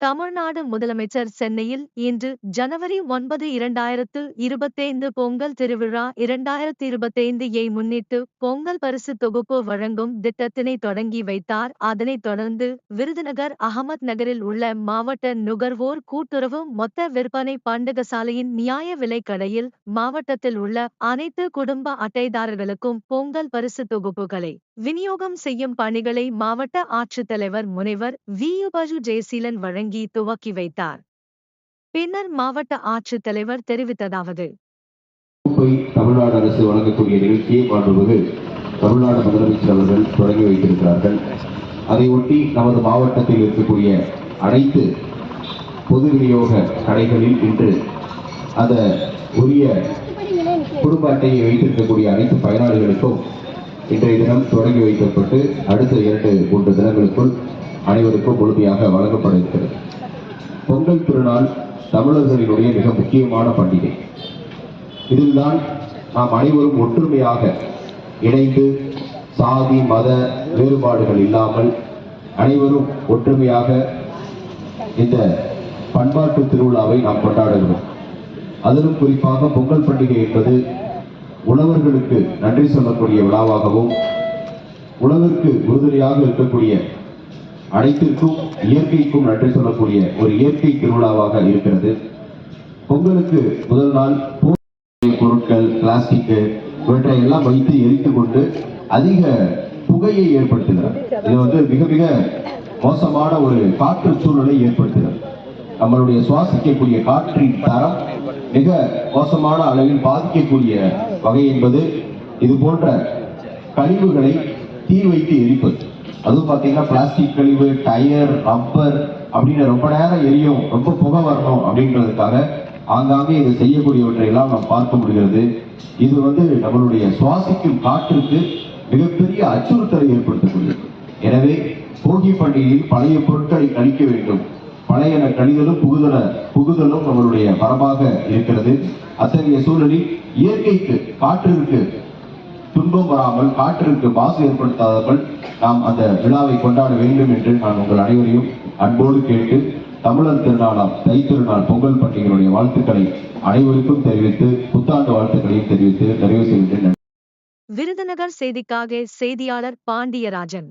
தமிழ்நாடு முதலமைச்சர் சென்னையில் இன்று ஜனவரி ஒன்பது இரண்டாயிரத்து இருபத்தைந்து பொங்கல் திருவிழா இரண்டாயிரத்து இருபத்தைந்து ஐ முன்னிட்டு பொங்கல் பரிசு தொகுப்பு வழங்கும் திட்டத்தினை தொடங்கி வைத்தார். அதனைத் தொடர்ந்து விருதுநகர் அகமத் நகரில் உள்ள மாவட்ட நுகர்வோர் கூட்டுறவு மொத்த விற்பனை பண்டகசாலையின் நியாய விலைக் கடையில் மாவட்டத்தில் உள்ள அனைத்து குடும்ப அட்டைதாரர்களுக்கும் பொங்கல் பரிசு தொகுப்புகளை விநியோகம் செய்யும் பணிகளை மாவட்ட ஆட்சித்தலைவர் முனைவர் வி. யுபஜு ஜெயசீலன் வழங்கி வழங்கி துவக்கி வைத்தார். பின்னர் மாவட்ட ஆட்சித்தலைவர் தெரிவித்ததாவது. தமிழ்நாடு அரசு வழங்கக்கூடிய நிகழ்ச்சியை மாண்புமிகு தமிழ்நாடு முதலமைச்சர் அவர்கள் தொடங்கி வைத்திருக்கிறார்கள். அதை ஒட்டி நமது மாவட்டத்தில் இருக்கக்கூடிய அனைத்து பொது விநியோக கடைகளில் இன்று அந்த உரிய குடும்ப அட்டையை வைத்திருக்கக்கூடிய அனைத்து பயனாளிகளுக்கும் இன்றைய தினம் தொடங்கி வைக்கப்பட்டு அடுத்த இரண்டு மூன்று தினங்களுக்குள் அனைவருக்கும் முழுமையாக வழங்கப்பட இருக்கிறது பொங்கல் திருநாள் தமிழர்களினுடைய மிக முக்கியமான பண்டிகை. இதில்தான் நாம் அனைவரும் ஒற்றுமையாக இணைந்து சாதி மத வேறுபாடுகள் இல்லாமல் அனைவரும் ஒற்றுமையாக இந்த பண்பாட்டு திருவிழாவை நாம் கொண்டாடுகிறோம். அதிலும் குறிப்பாக பொங்கல் பண்டிகை என்பது உழவர்களுக்கு நன்றி சொல்லக்கூடிய விழாவாகவும் உழவிற்கு உறுதுணையாக இருக்கக்கூடிய அனைத்திற்கும் இயற்கைக்கும் நன்றி சொல்லக்கூடிய ஒரு இயற்கை திருவிழாவாக இருக்கிறது. பொங்கலுக்கு முதல் நாள் பொருட்கள் பிளாஸ்டிக் இவற்றை எல்லாம் வைத்து எரித்து கொண்டு அதிக புகையை ஏற்படுத்துகிறார் இது வந்து மிக மிக மோசமான ஒரு காற்று சூழலை ஏற்படுத்துகிறது. நம்மளுடைய சுவாசிக்கக்கூடிய காற்றின் தரம் மிக மோசமான அளவில் பாதிக்கக்கூடிய வகை என்பது இது போன்ற கழிவுகளை தீ வைத்து எரிப்பது. அதுவும் பார்த்தீங்கன்னா பிளாஸ்டிக் கழிவு டயர் ரப்பர் அப்படின்னு ரொம்ப நேரம் எரியும் ரொம்ப புகை வரணும் அப்படின்றதுக்காக ஆங்காங்கே இதை செய்யக்கூடியவற்றை எல்லாம் நாம் பார்க்க முடிகிறது. இது வந்து நம்மளுடைய சுவாசிக்கும் காற்றுக்கு மிகப்பெரிய அச்சுறுத்தலை ஏற்படுத்தக்கூடியது. எனவே போகி பண்டிகையில் பழைய பொருட்களை கழிக்க வேண்டும். பழையன கழிதலும் புகுதல புகுதலும் நம்மளுடைய மரபாக இருக்கிறது. அத்தகைய சூழலில் இயற்கைக்கு காற்றிற்கு துன்பம் வராமல் காற்றிற்கு மாசு ஏற்படுத்தாதவர்கள் நாம் அந்த விழாவை கொண்டாட வேண்டும் என்று நான் உங்கள் அனைவரையும் அன்போடு கேட்டு தமிழர் திருநாளாம் தை திருநாள் பொங்கல் பண்டிகையினுடைய வாழ்த்துக்களை அனைவருக்கும் தெரிவித்து புத்தாண்டு வாழ்த்துக்களையும் தெரிவித்து நிறைவு செய்கின்றேன். விருதுநகர் செய்திக்காக செய்தியாளர் பாண்டியராஜன்.